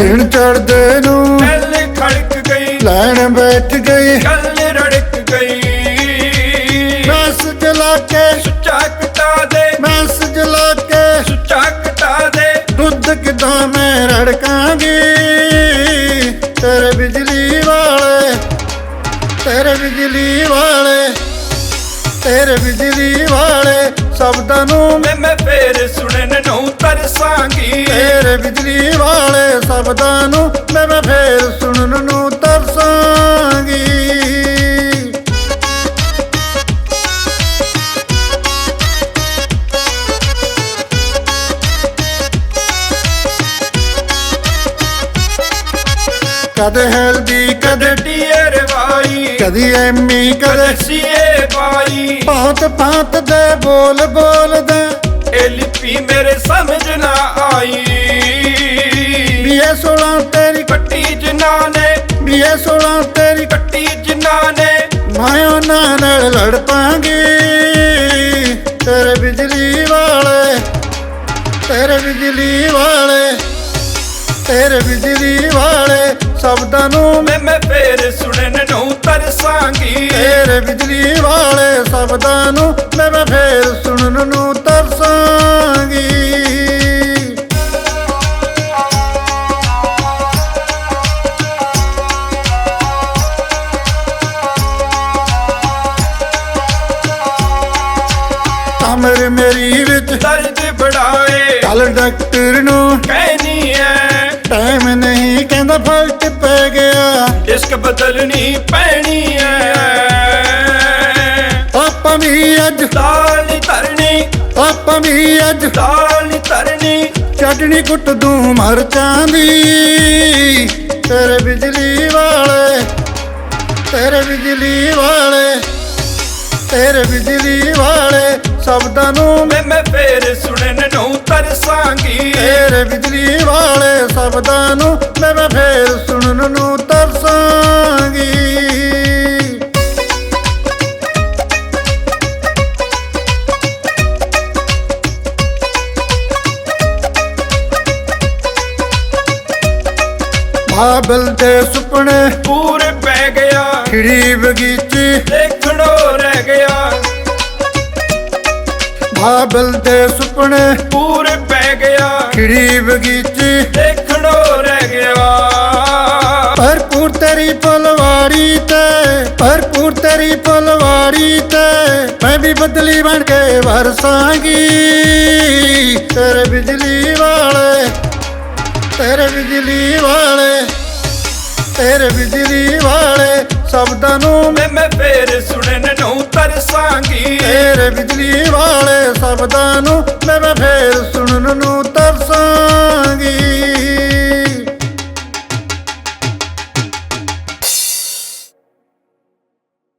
ਦਿਨ ਚੜਦੇ ਨੂੰ ਗੱਲ ਖੜਕ ਗਈ। ਲੈਣ ਬੈਠ ਗਈ। ਗੱਲ ਰੜਕ ਗਈ। ਮੈਸ ਜਲਾ ਕੇ ਸੁੱਚਾ ਕਟਾ ਦੇ। ਮੈਸ ਜਲਾ ਕੇ ਸੁੱਚਾ ਕਟਾ ਦੇ। ਦੁੱਧ ਕਿਦਾਂ ਮੈਂ ਰੜਕਾਂਗੀ? ਤੇਰੇ ਬਿਜਲੀ ਵਾਲੇ ਤੇਰੇ ਬਿਜਲੀ ਵਾਲੇ ਤੇਰੇ ਬਿਜਲੀ ਵਾਲੇ ਸ਼ਬਦਾਂ ਨੂੰ ਮੈਂ ਮੈਂ ਫੇਰ ਸੁਣਨ ਤਰਸਾਂਗੀ ਤੇਰੇ ਬਿਜਲੀ ਵਾਲੇ ਸ਼ਬਦਾਂ ਨੂੰ ਮੈਂ ਫੇਰ ਸੁਣਨ ਨੂੰ ਤਰਸਾਂਗੀ। ਕਦੇ ਹੈਲਦੀ ਕਦੇ ਡੀਅਰ ਵਾਈ ਕਦੀ ਐਮੀ ਕਦੇ ਸੀਏ ਬਾਈ ਭਾਂਤ ਭਾਂਤ ਦੇ ਬੋਲ ਬੋਲਦਾ ਇਹ ਇਹ ਸੋਲਾਂ ਤੇਰੀ ਕੱਟੀ ਜਿਨ੍ਹਾਂ ਨੇ। ਮੈਂ ਉਹਨਾਂ ਨਾਲ ਲੜ ਪਾਂਗੀ। ਤੇਰੇ ਬਿਜਲੀ ਵਾਲੇ ਤੇਰੇ ਬਿਜਲੀ ਵਾਲੇ ਤੇਰੇ ਬਿਜਲੀ ਵਾਲੇ ਸ਼ਬਦਾਂ ਨੂੰ ਮੈਂ ਮੈਂ ਫੇਰ ਸੁਣਨ ਨੂੰ ਤਰਸਾਂਗੀ। ਤੇਰੇ ਬਿਜਲੀ ਵਾਲੇ ਸ਼ਬਦਾਂ ਨੂੰ ਮੈਂ ਮੈਂ ਫੇਰ ਅਮਰ ਮੇਰੀ ਵਿੱਚ ਦਰਦ ਬੜਾਏ। ਕੱਲ ਡਾਕਟਰ ਨੂੰ ਕਹਿਨੀ ਐ ਟਾਈਮ ਨਹੀਂ ਕਹਿੰਦਾ ਫਲਟ ਪੈ ਗਿਆ। ਇਸ਼ਕ ਬਦਲਣੀ ਪੈਣੀ ਐ। ਆਪਾਂ ਵੀ ਅੱਜ ਦਾਲ ਨੀ ਧਰਨੀ। ਆਪਾਂ ਵੀ ਅੱਜ ਦਾਲ ਨੀ ਧਰਨੀ। ਚਟਣੀ ਕੁੱਟ ਦੂੰ ਮਰਚਾਂ ਦੀ। ਤੇਰੇ ਬਿਜਲੀ ਵਾਲੇ ਤੇਰੇ ਬਿਜਲੀ ਵਾਲੇ ਤੇਰੇ ਬਿਜਲੀ ਵਾਲੇ। ਸ਼ਬਦਾਂ ਨੂੰ ਮੈਂ ਮੈਂ ਫੇਰ ਸੁਣਨ ਨੂੰ ਤਰਸਾਂਗੀ ਤੇਰੇ ਬਿਜਲੀ ਵਾਲੇ ਸ਼ਬਦਾਂ ਨੂੰ ਮੈਂ ਮੈਂ ਫੇਰ ਸੁਣਨ ਨੂੰ ਤਰਸਾਂਗੀ ਬਾਬਲ ਦੇ ਸੁਪਨੇ ਪੂਰੇ ਪੈ ਗਿਆ। ਖਿੜੀ ਬਗੀਚੀ ਬਾਬਲ ਦੇ ਸੁਪਨੇ ਪੂਰੇ ਪੈ ਗਿਆ। ਖਿੜੀ ਬਗੀਚੀ ਦੇਖਣੋ ਰਹਿ ਗਿਆ। ਭਰਪੂਰ ਤੇਰੀ ਪਲਵਾੜੀ ਤੇ ਭਰਪੂਰ ਤੇਰੀ ਪਲਵਾੜੀ ਤੇ ਮੈਂ ਵੀ ਬਦਲੀ ਬਣ ਕੇ ਵਰਸਾਂਗੀ ਤੇਰੇ ਬਿਜਲੀ ਵਾਲੇ ਤੇਰੇ ਬਿਜਲੀ ਵਾਲੇ ਤੇਰੇ ਬਿਜਲੀ ਵਾਲੇ ਸ਼ਬਦਾਂ ਨੂੰ ਮੈਂ ਮੈਂ ਫੇਰ ਸੁਣਨ ਨੂੰ ਤੇਰੇ ਬਿਜਲੀ ਵਾਲੇ ਸ਼ਬਦਾਂ ਨੂੰ ਮੈਂ ਫੇਰ ਸੁਣਨ ਨੂੰ